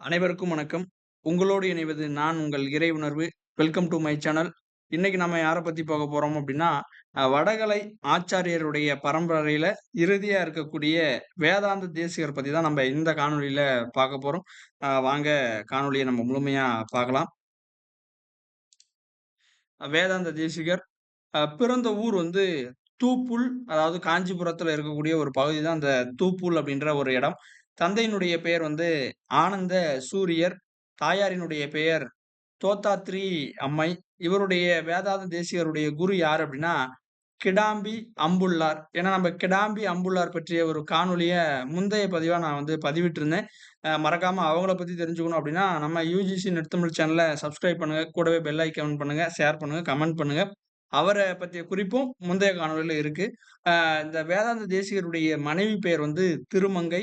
அனைவருக்கும் வணக்கம். உங்களோடு இணைவது நான் உங்கள் இறை உணர்வு. Welcome to my channel. இன்னைக்கு நம்ம யாரை பத்தி பார்க்க போறோம் அப்படின்னா வடகலை ஆச்சாரியருடைய பரம்பரையில இறுதியா இருக்கக்கூடிய வேதாந்த தேசிகர் பத்தி தான் நம்ம இந்த காணொலியில பார்க்க போறோம். வாங்க காணொலியை நம்ம முழுமையா பார்க்கலாம். வேதாந்த தேசிகர் பிறந்த ஊர் வந்து தூப்புல். அதாவது காஞ்சிபுரத்துல இருக்கக்கூடிய ஒரு பகுதி தான் அந்த தூப்புல் அப்படின்ற ஒரு இடம். தந்தையினுடைய பெயர் வந்து ஆனந்த சூரியர். தாயாரினுடைய பெயர் தோத்தாத்ரி அம்மை. இவருடைய வேதாந்த தேசிகருடைய குரு யார் அப்படின்னா கிடாம்பி அம்புள்ளார் ஏன்னா நம்ம கிடாம்பி அம்புள்ளார் பற்றிய ஒரு காணொலிய முந்தைய பதிவா நான் வந்து பதிவிட்டிருந்தேன். மறக்காமல் மறக்காம அவங்கள பத்தி தெரிஞ்சுக்கணும் அப்படின்னா நம்ம யுஜிசி நெட்தமிழ் சேனல சப்ஸ்கிரைப் பண்ணுங்க. கூடவே பெல் ஐகான் பண்ணுங்க, ஷேர் பண்ணுங்க, கமெண்ட் பண்ணுங்க. அவரை பற்றிய குறிப்பும் முந்தைய காணொலியில் இருக்கு. இந்த வேதாந்த தேசிகருடைய மனைவி பெயர் வந்து திருமங்கை.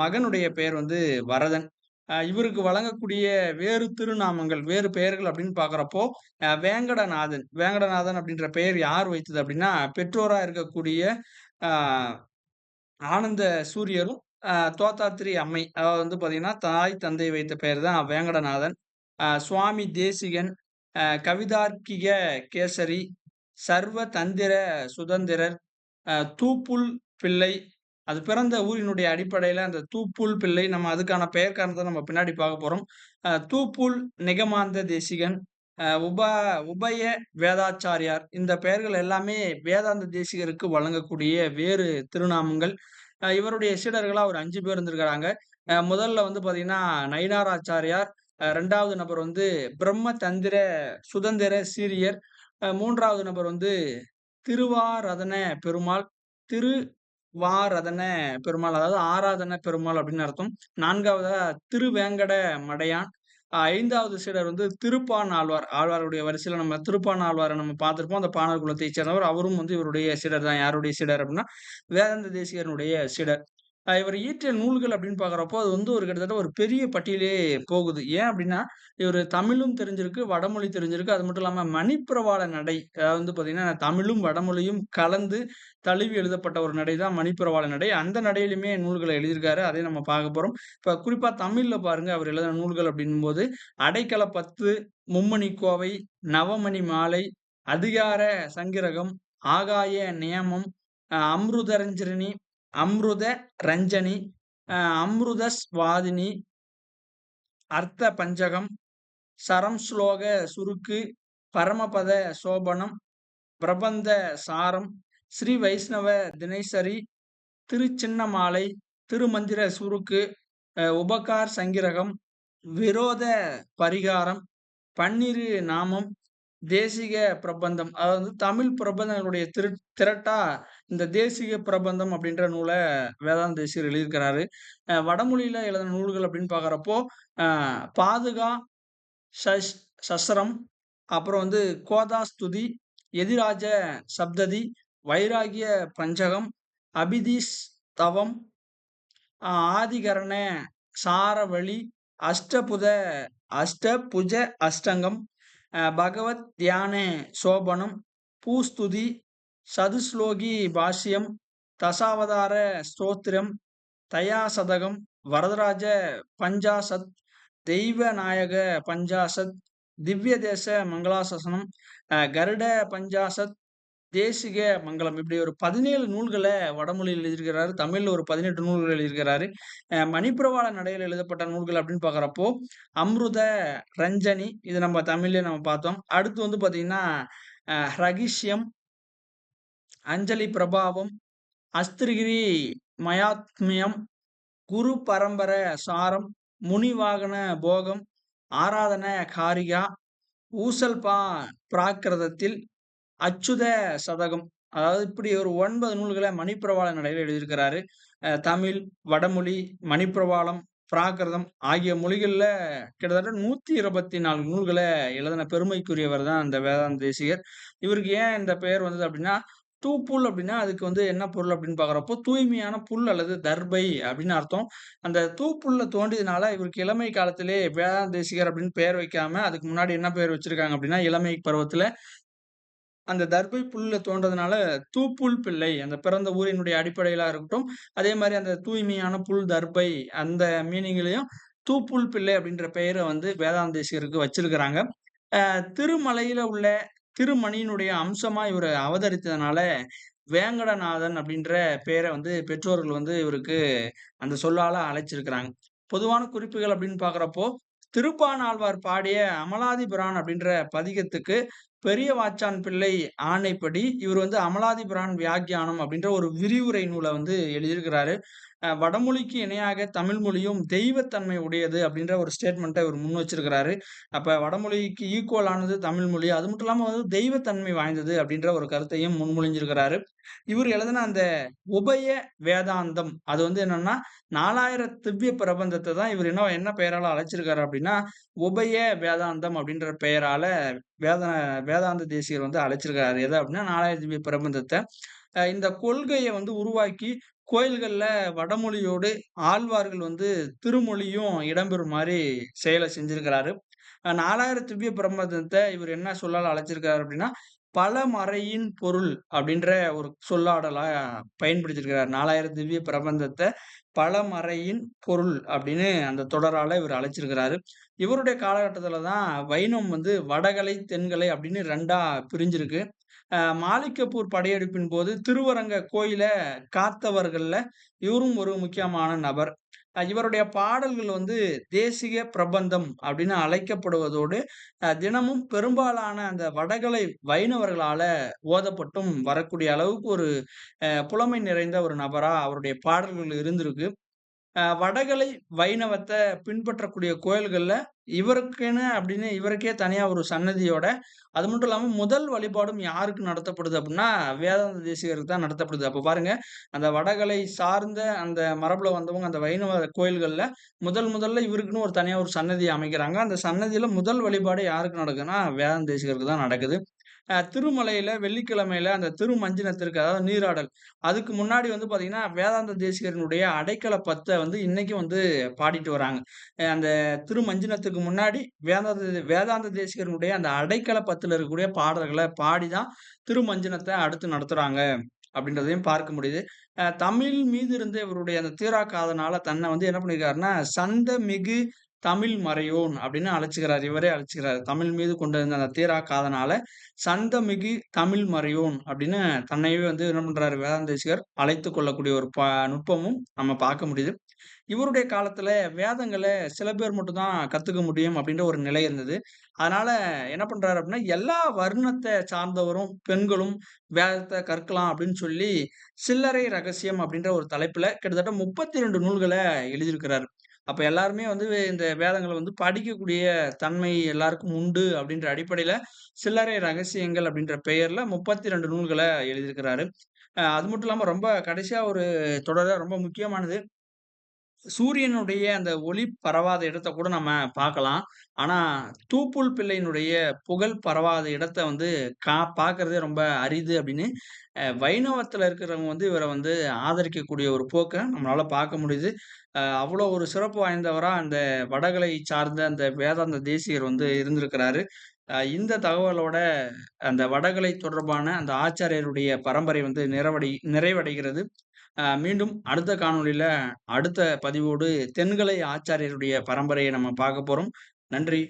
மகனுடைய பெயர் வந்து வரதன். இவருக்கு வழங்கக்கூடிய வேறு திருநாமங்கள், வேறு பெயர்கள் அப்படின்னு பார்க்குறப்போ, வேங்கடநாதன். வேங்கடநாதன் அப்படின்ற பெயர் யார் வைத்தது அப்படின்னா பெற்றோராக இருக்கக்கூடிய ஆனந்த சூரியரும், தோத்தாத்திரி அம்மை. அதாவது வந்து பார்த்தீங்கன்னா, தாய், தந்தை வைத்த பெயர் தான் வேங்கடநாதன். சுவாமி தேசிகன், கவிதார்க்கிக கேசரி, சர்வ தந்திர சுதந்திரர், தூப்புல் பிள்ளை. அது பிறந்த ஊரினுடைய அடிப்படையில் அந்த தூப்புல் பிள்ளை. நம்ம அதுக்கான பெயர் காரணத்தை நம்ம பின்னாடி பார்க்க போகிறோம் தூப்புல் நிகமாந்த தேசிகன், உப உபய வேதாச்சாரியார். இந்த பெயர்கள் எல்லாமே வேதாந்த தேசிகருக்கு வழங்கக்கூடிய வேறு திருநாமங்கள். இவருடைய சீடர்களாக ஒரு அஞ்சு பேர் இருந்திருக்கிறாங்க முதல்ல வந்து பார்த்தீங்கன்னா, நயினாராச்சாரியார். ரெண்டாவது நபர் வந்து பிரம்ம தந்திர சுதந்திர சீரியர். மூன்றாவது நபர் வந்து திருவாரதன பெருமாள். திரு திருவாரதன பெருமாள். அதாவது ஆராதன பெருமாள் அப்படின்னு அர்த்தம். நான்காவதா திருவேங்கட மடையான். ஐந்தாவது சீடர் வந்து திருப்பான் ஆழ்வார். ஆழ்வாருடைய வரிசையில நம்ம திருப்பான் ஆழ்வாரை நம்ம பார்த்துருப்போம் அந்த பாணர் குலத்தைச் சேர்ந்தவர். அவரும் வந்து இவருடைய சீடர் தான். யாருடைய சீடர் அப்படின்னா வேதாந்த தேசிகரினுடைய சீடர். இவர் இயற்றிய நூல்கள் அப்படின்னு பார்க்குறப்போ, அது வந்து ஒரு கிட்டத்தட்ட ஒரு பெரிய பட்டியலே போகுது. ஏன் அப்படின்னா இவர் தமிழும் தெரிஞ்சிருக்கு, வடமொழி தெரிஞ்சிருக்கு. அது மட்டும் இல்லாமல் மணிப்பிரவாள நடை. அதாவது வந்து பார்த்தீங்கன்னா, தமிழும், வடமொழியும் கலந்து தழுவி எழுதப்பட்ட ஒரு நடை தான் மணிப்பிரவாள நடை. அந்த நடையிலுமே நூல்களை எழுதியிருக்காரு. அதே நம்ம பார்க்க போகிறோம் இப்போ குறிப்பாக தமிழில் பாருங்கள் அவர் எழுதின நூல்கள் அப்டின்னும்போது, அடைக்கல பத்து, மும்மணி கோவை, நவமணி மாலை, அதிகார சங்கிரகம், ஆகாய நியமம், அம்ருதரஞ்சரணி அம்ருத ரஞ்சனி, அம்ருத சுவாதினி அர்த்த பஞ்சகம், சரம் ஸ்லோக சுருக்கு, பரமபத சோபனம், பிரபந்த சாரம், ஸ்ரீ வைஷ்ணவ தினைசரி, திருச்சின்னமாலை, திருமந்திர சுருக்கு, உபகார் சங்கிரகம், விரோத பரிகாரம், பன்னிரு நாமம், தேசிக பிரபந்தம். அதாவது வந்து தமிழ் பிரபந்தங்களுடைய திரு திரட்டா இந்த தேசிக பிரபந்தம் அப்படின்ற நூலை வேதாந்த தேசியர் எழுதியிருக்கிறாரு. வடமொழியில் வடமொழியில எழுதின நூல்கள் அப்படின்னு பார்க்குறப்போ, பாதுகா சஷ் சஸ்ரம், அப்புறம் வந்து கோதாஸ்துதி, எதிராஜ சப்ததி, வைராகிய பஞ்சகம், அபிதீஷ் தவம், ஆதிகரண சாரவழி, அஷ்டபுத அஷ்டபுஜ அஷ்டங்கம், பகவத் தியான சோபனம், பூஸ்துதி, சதுஸ்லோகி பாஷ்யம், தசாவதார ஸ்தோத்திரம், தயாசதகம், வரதராஜ பஞ்சாசத், தெய்வ நாயக பஞ்சாசத், திவ்ய தேச மங்களாசாசனம், கருட பஞ்சாசத், தேசிக மங்கலம். இப்படி ஒரு பதினேழு நூல்களை வடமொழியில் எழுதியிருக்கிறாரு. தமிழ்ல ஒரு 18 நூல்கள் எழுதியிருக்கிறாரு. மணிப்பிரவாள நடையில் எழுதப்பட்ட நூல்கள் அப்படின்னு பார்க்குறப்போ, அம்ருத ரஞ்சனி. இது நம்ம தமிழ்லேயே நம்ம பார்த்தோம். அடுத்து வந்து பார்த்தீங்கன்னா, ரகிஷ்யம், அஞ்சலி பிரபாவம், அஸ்திரிகிரி மயாத்மியம், குரு பரம்பர சாரம், முனிவாகன போகம், ஆராதன காரிகா, ஊசல்பா பிராகிருதத்தில், அச்சுத சதகம். அதாவது இப்படி ஒரு ஒன்பது நூல்களை மணிப்பிரவாள நடையில எழுதியிருக்கிறாரு. தமிழ், வடமொழி, மணிப்பிரவாளம், பிராகிருதம் ஆகிய மொழிகளில் கிட்டத்தட்ட நூற்றி இருபத்தி நாலு நூல்களை எழுதின பெருமைக்குரியவர் தான் இந்த வேதாந்த தேசிகர். இவருக்கு ஏன் இந்த பெயர் வந்தது அப்படின்னா தூப்புல் அப்படின்னா அதுக்கு வந்து என்ன பொருள் அப்படின்னு பார்க்குறப்போ, தூய்மையான புல் அல்லது தர்பை அப்படின்னு அர்த்தம். அந்த தூப்புல்ல தோண்டியதுனால இவருக்கு இளமை காலத்திலே வேதாந்த தேசிகர் அப்படின்னு பெயர் வைக்காம, அதுக்கு முன்னாடி என்ன பெயர் வச்சிருக்காங்க அப்படின்னா இளமை பருவத்தில் அந்த தர்பை புல்ல தோன்றதுனால தூப்புல் பிள்ளை. அந்த பிறந்த ஊரினுடைய அடிப்படையிலாக இருக்கட்டும், அதே மாதிரி அந்த தூய்மையான புல் தர்பை அந்த மீனிங்லையும் தூப்புல் பிள்ளை அப்படின்ற பெயரை வந்து வேதாந்தேசிகருக்கு வச்சிருக்கிறாங்க. திருமலையில உள்ள திருமணியினுடைய அம்சமா இவர் அவதரித்ததுனால, வேங்கடநாதன் அப்படின்ற பெயரை வந்து பெற்றோர்கள் வந்து இவருக்கு அந்த சொல்லால அழைச்சிருக்கிறாங்க. பொதுவான குறிப்புகள் அப்படின்னு பாக்குறப்போ திருப்பானாழ்வார் பாடிய அமலாதிபுரான் அப்படின்ற பதிகத்துக்கு பெரிய வாச்சான் பிள்ளை ஆணைப்படி, இவர் வந்து அமலாதிபுரான் வியாக்கியானம் அப்படின்ற ஒரு விரிவுரை நூலை வந்து எழுதியிருக்கிறாரு. வடமொழிக்கு இணையாக தமிழ் மொழியும் தெய்வத்தன்மை உடையது அப்படின்ற ஒரு ஸ்டேட்மெண்ட்டை இவர் முன் வச்சிருக்கிறாரு. அப்போ வடமொழிக்கு ஈக்குவல் ஆனது தமிழ் மொழி. அது மட்டும் இல்லாமல் வந்து தெய்வத்தன்மை வாய்ந்தது அப்படின்ற ஒரு கருத்தையும் முன்மொழிஞ்சிருக்கிறாரு. இவர் எழுதின அந்த உபய வேதாந்தம் அது வந்து என்னன்னா, 4000 திவ்ய பிரபந்தத்தை தான் இவர் என்ன என்ன பெயரால் அழைச்சிருக்காரு அப்படின்னா, உபய வேதாந்தம் அப்படின்ற பெயரால வேத வேதாந்த தேசிகர் வந்து அழைச்சிருக்காரு. எது அப்படின்னா 4000 திவ்ய பிரபந்தத்தை இந்த கொள்கையை வந்து உருவாக்கி கோயில்கள்ல வடமொழியோடு ஆழ்வார்கள் வந்து திருமொழியும் இடம்பெறும் மாதிரி செயலை செஞ்சிருக்கிறாரு. நாலாயிரம் திவ்ய பிரம்மதத்தை இவர் என்ன சொல்லால் அழைச்சிருக்காரு அப்படின்னா, பலமறையின் பொருள் அப்படின்ற ஒரு சொல்லாடலா பயன்படுத்தியிருக்கிறார். 4000 திவ்ய பிரபந்தத்தை பலமறையின் பொருள் அப்படின்னு அந்த தொடரால இவர் அழைச்சிருக்கிறாரு. இவருடைய காலகட்டத்தில் தான் வைணம் வந்து வடகலை, தென்கலை அப்படின்னு ரெண்டாக பிரிஞ்சிருக்கு. அ மாலிகப்பூர் படையெடுப்பின் போது திருவரங்க கோயிலை காத்தவர்களில் இவரும் ஒரு முக்கியமான நபர். இவருடைய பாடல்கள் வந்து தேசிய பிரபந்தம் அப்படின்னு அழைக்கப்படுவதோடு, தினமும் பெரும்பாலான அந்த வடகலை வைணவர்களால ஓதப்பட்டும் வரக்கூடிய அளவுக்கு ஒரு புலமை நிறைந்த ஒரு நபரா அவருடைய பாடல்கள் இருந்திருக்கு. வடகலை வைணவத்தை பின்பற்றக்கூடிய கோயில்களில் இவருக்குன்னு அப்படின்னு இவருக்கே தனியாக ஒரு சன்னதியோட, அது மட்டும் இல்லாமல் முதல் வழிபாடும் யாருக்கு நடத்தப்படுது அப்படின்னா, வேதாந்த தேசிகருக்கு தான் நடத்தப்படுது. அப்போ பாருங்க, அந்த வடகலை சார்ந்த அந்த மரபில் வந்தவங்க அந்த வைணவ கோயில்களில் முதல் முதல்ல இவருக்குன்னு ஒரு தனியாக ஒரு சன்னதி அமைக்கிறாங்க. அந்த சன்னதியில் முதல் வழிபாடு யாருக்கு நடக்குதுன்னா, வேதாந்த தேசிகருக்கு தான் நடக்குது. திருமலையில் திருமலையில வெள்ளிக்கிழமையில அந்த திருமஞ்சினத்திற்கு அதாவது நீராடல். அதுக்கு முன்னாடி வந்து பார்த்தீங்கன்னா, வேதாந்த தேசிகரினுடைய அடைக்கல பத்தை வந்து இன்றைக்கும் வந்து பாடிட்டு வராங்க. அந்த திருமஞ்சினத்துக்கு முன்னாடி வேதாந்த வேதாந்த தேசிகரனுடைய அந்த அடைக்கல பத்தில் இருக்கக்கூடிய பாடல்களை பாடி தான் திருமஞ்சினத்தை அடுத்து நடத்துகிறாங்க அப்படின்றதையும் பார்க்க முடியுது. தமிழ் மீது இருந்த இவருடைய அந்த தீரா காதனால வந்து என்ன பண்ணியிருக்காருன்னா, சந்த மிகு தமிழ் மறையோன் அப்படின்னு அழைச்சுக்கிறார் இவரே அழைச்சுக்கிறார் தமிழ் மீது கொண்டிருந்த அந்த தீரா காதனால, சந்தமிகு தமிழ் மறையோன் அப்படின்னு தன்னையே வந்து என்ன பண்றாரு வேதாந்தேசிகர் அழைத்து கொள்ளக்கூடிய ஒரு ப நுட்பமும் நம்ம பார்க்க முடியுது. இவருடைய காலத்துல வேதங்களை சில பேர் மட்டும் தான் கத்துக்க முடியும் அப்படின்ற ஒரு நிலை இருந்தது. அதனால என்ன பண்றாரு அப்படின்னா, எல்லா வர்ணத்தை சார்ந்தவரும், பெண்களும் வேதத்தை கற்கலாம் அப்படின்னு சொல்லி, சில்லறை ரகசியம் அப்படின்ற ஒரு தலைப்புல கிட்டத்தட்ட முப்பத்தி ரெண்டு நூல்களை எழுதியிருக்கிறாரு. அப்போ எல்லாருமே வந்து இந்த வேதங்களை வந்து படிக்கக்கூடிய தன்மை எல்லாருக்கும் உண்டு அப்படின்ற அடிப்படையில, சில்லறை ரகசியங்கள் அப்படின்ற பெயரில் முப்பத்தி ரெண்டு நூல்களை எழுதியிருக்கிறாரு. அது மட்டும் இல்லாமல் ரொம்ப கடைசியாக ஒரு தொடர ரொம்ப முக்கியமானது. சூரியனுடைய அந்த ஒளி பரவாத இடத்த கூட நம்ம பார்க்கலாம். ஆனால் தூப்புல் பிள்ளையினுடைய புகழ் பரவாத இடத்த வந்து கா பார்க்குறதே ரொம்ப அரிது அப்படின்னு, வைணவத்தில் இருக்கிறவங்க வந்து இவரை வந்து ஆதரிக்கக்கூடிய ஒரு போக்கை நம்மளால் பார்க்க முடியுது. அவ்வளோ ஒரு சிறப்பு வாய்ந்தவராக அந்த வடகலை சார்ந்த அந்த வேதாந்த தேசியர் வந்து இருந்திருக்கிறாரு. இந்த தகவலோட அந்த வடகலை தொடர்பான அந்த ஆச்சாரியருடைய பரம்பரை வந்து நிறைவடை நிறைவடைகிறது. மீண்டும் அடுத்த காணொலியில அடுத்த பதிவோடு தென்கலை ஆச்சாரியருடைய பரம்பரையை நம்ம பார்க்க போறோம். நன்றி.